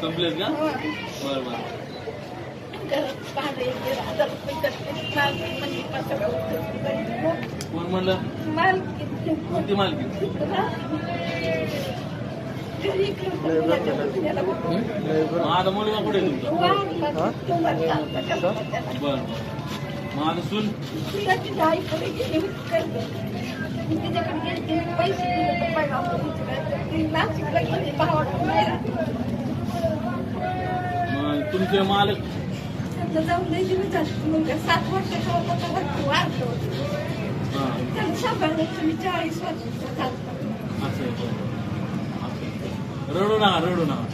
संपलेत का? बरं बरं. कोण म्हणलं? कोणती मालकी? माझा मुलगा कुठे तुमचा? बरं बरं. माझं सून? मग तुमचे मालक? सात वर्षाचा होता मी चाळीस वर्षाचा झालो असं आहे बरं. असं. रडू नका रडू नका.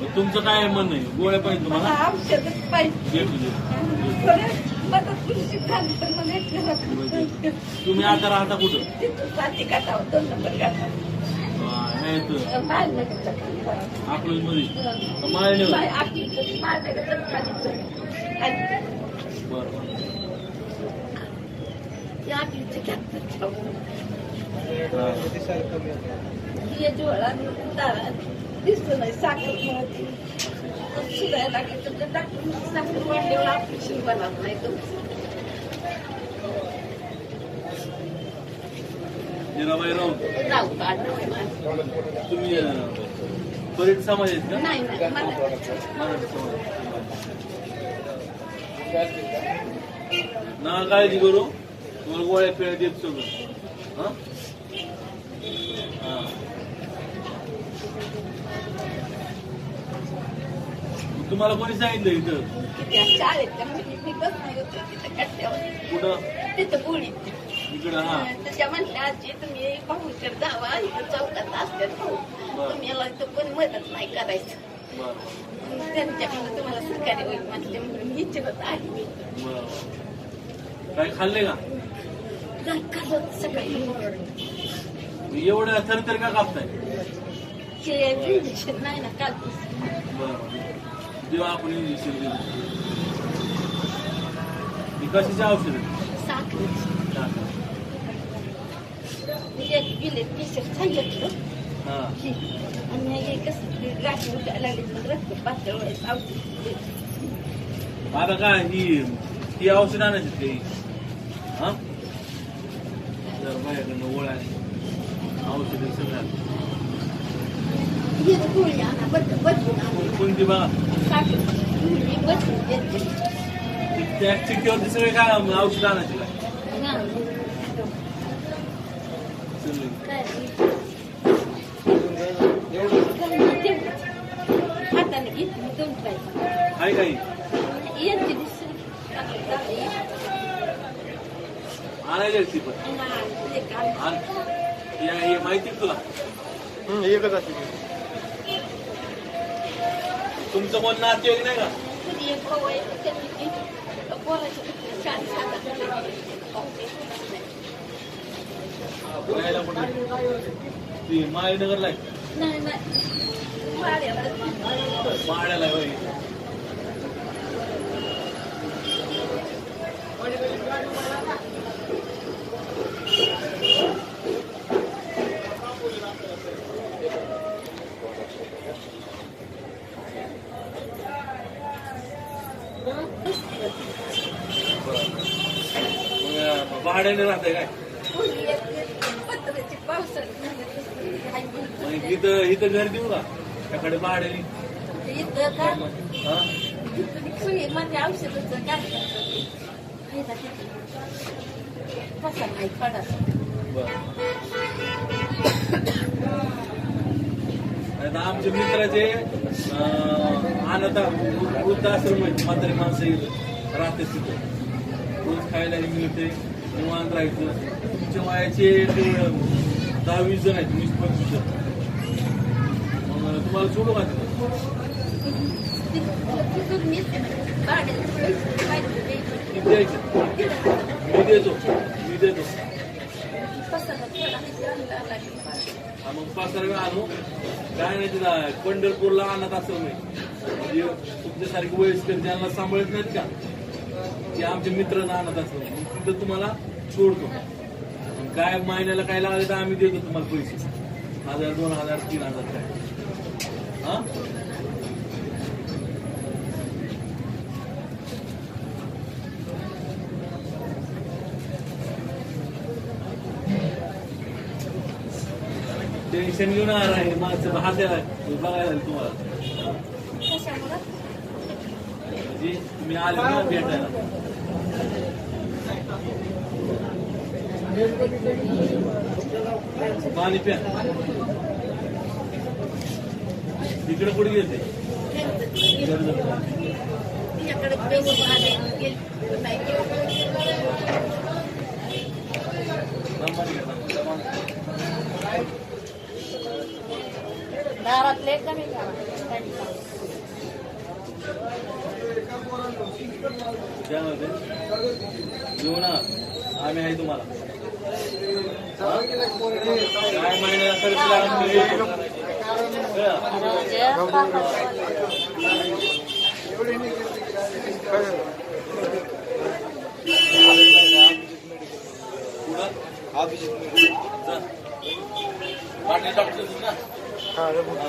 मग तुमचं काय म्हणणं आहे? गोळ्या पाहिजे तुम्हाला? औषधच पाहिजे. तुम्ही आता राहता कुठं? तिथून जाती गाठावं दोन नंबर गाठावं इथं मालनगरचा अकलूजमध्ये. माळण्यावर मालनगरचा खाली आणि बरं. बरं त्या आठवीचं कॅप्चर हा. हे डोळा तारा दिसतो नाही साखर सुधायला तर डॉक्टर साखर वाढल्यावर ऑपरेशन बनवत नाही तुम्ही अं, समाज आहेत का? नाही नाही मला ना काळजी करू तुम्हाला गोळ्या पिळ्या देत सगळं. हा. तुम्हाला कोणी सांगितलं इथं? कुठं? तिथं गोळी इकडं हा. त्याच्या म्हणल्या आजी तुम्ही भाऊकर जावा इथं चौकात असतात भाऊ. तुम्ही याला इथं कोणी मदत नाही करायचं. मग त्यांच्याकडे तुम्हाला सहकार्य होईल म्हटले म्हणून विचारत आहे. मी काय खाल्ले का? काय करत सगळे एवढं थरथर का कापताय? ते इंजेक्शन नाही ना काल बरं. जेव्हा आपण इंजेक्शन ही कशाची औषध? की हे आता काय ही ही औषध आणायची काही हा? जर माझ्याकडनं ओळा औषध सगळं हे गोळी आणा बदल बदलून आणा कोणती बघा त्या चिठ्ठीवरती सगळे काय औषध आणायचे काय काही आणायची पण हे माहिती तुला एकच असते तुमचं कोण नातेवाईक नाही का? राहायला कुठे? ती माळीनगरला आहे. नाही नाही. माळ्याला आहे होय. मग भाड्याने राहते काय? मग इथं इथं घर देऊ का? त्याकडे भाड्याने हा? म्हणजे बरं. आता आमच्या मित्राचे अं, अनाथ वृद्धाश्रम आहेत. म्हातारी माणसं इथं राहते तिथं. रोज खायला मिळते निवांत राहायचं. तुमच्या वयाचे ते दहा वीस जण आहेत वीस पंचवीस जण. तुम्हाला सोडू का? द्यायचं? मी देतो. मी देतो. हा, मग पाच सहा आणू. काय नाही तिला पंढरपूरला आणत असं मी. म्हणजे तुमच्यासारखी वयस्कर ज्यांना सांभाळत नाहीत का? जे आमचे मित्र आणत असतो तिथं तुम्हाला सोडतो. मग काय महिन्याला काय लागले तर आम्ही देतो तुम्हाला पैसे. हजार दोन हजार तीन हजार काय. हा? टेन्शन घेऊन आहे माझं हात्याला बघायला तुम्हाला. कशामुळं म्हणजे तुम्ही भेटायला. पाणी प्या. तिकडे कुठे गेले दारातले कमी करा घेऊन आ. आम्ही आहे तुम्हाला हा? काय महिन्याला खर्च आम्ही देतो. कळलं? पुढं? जा. पाटील डॉक्टर ना हा हा.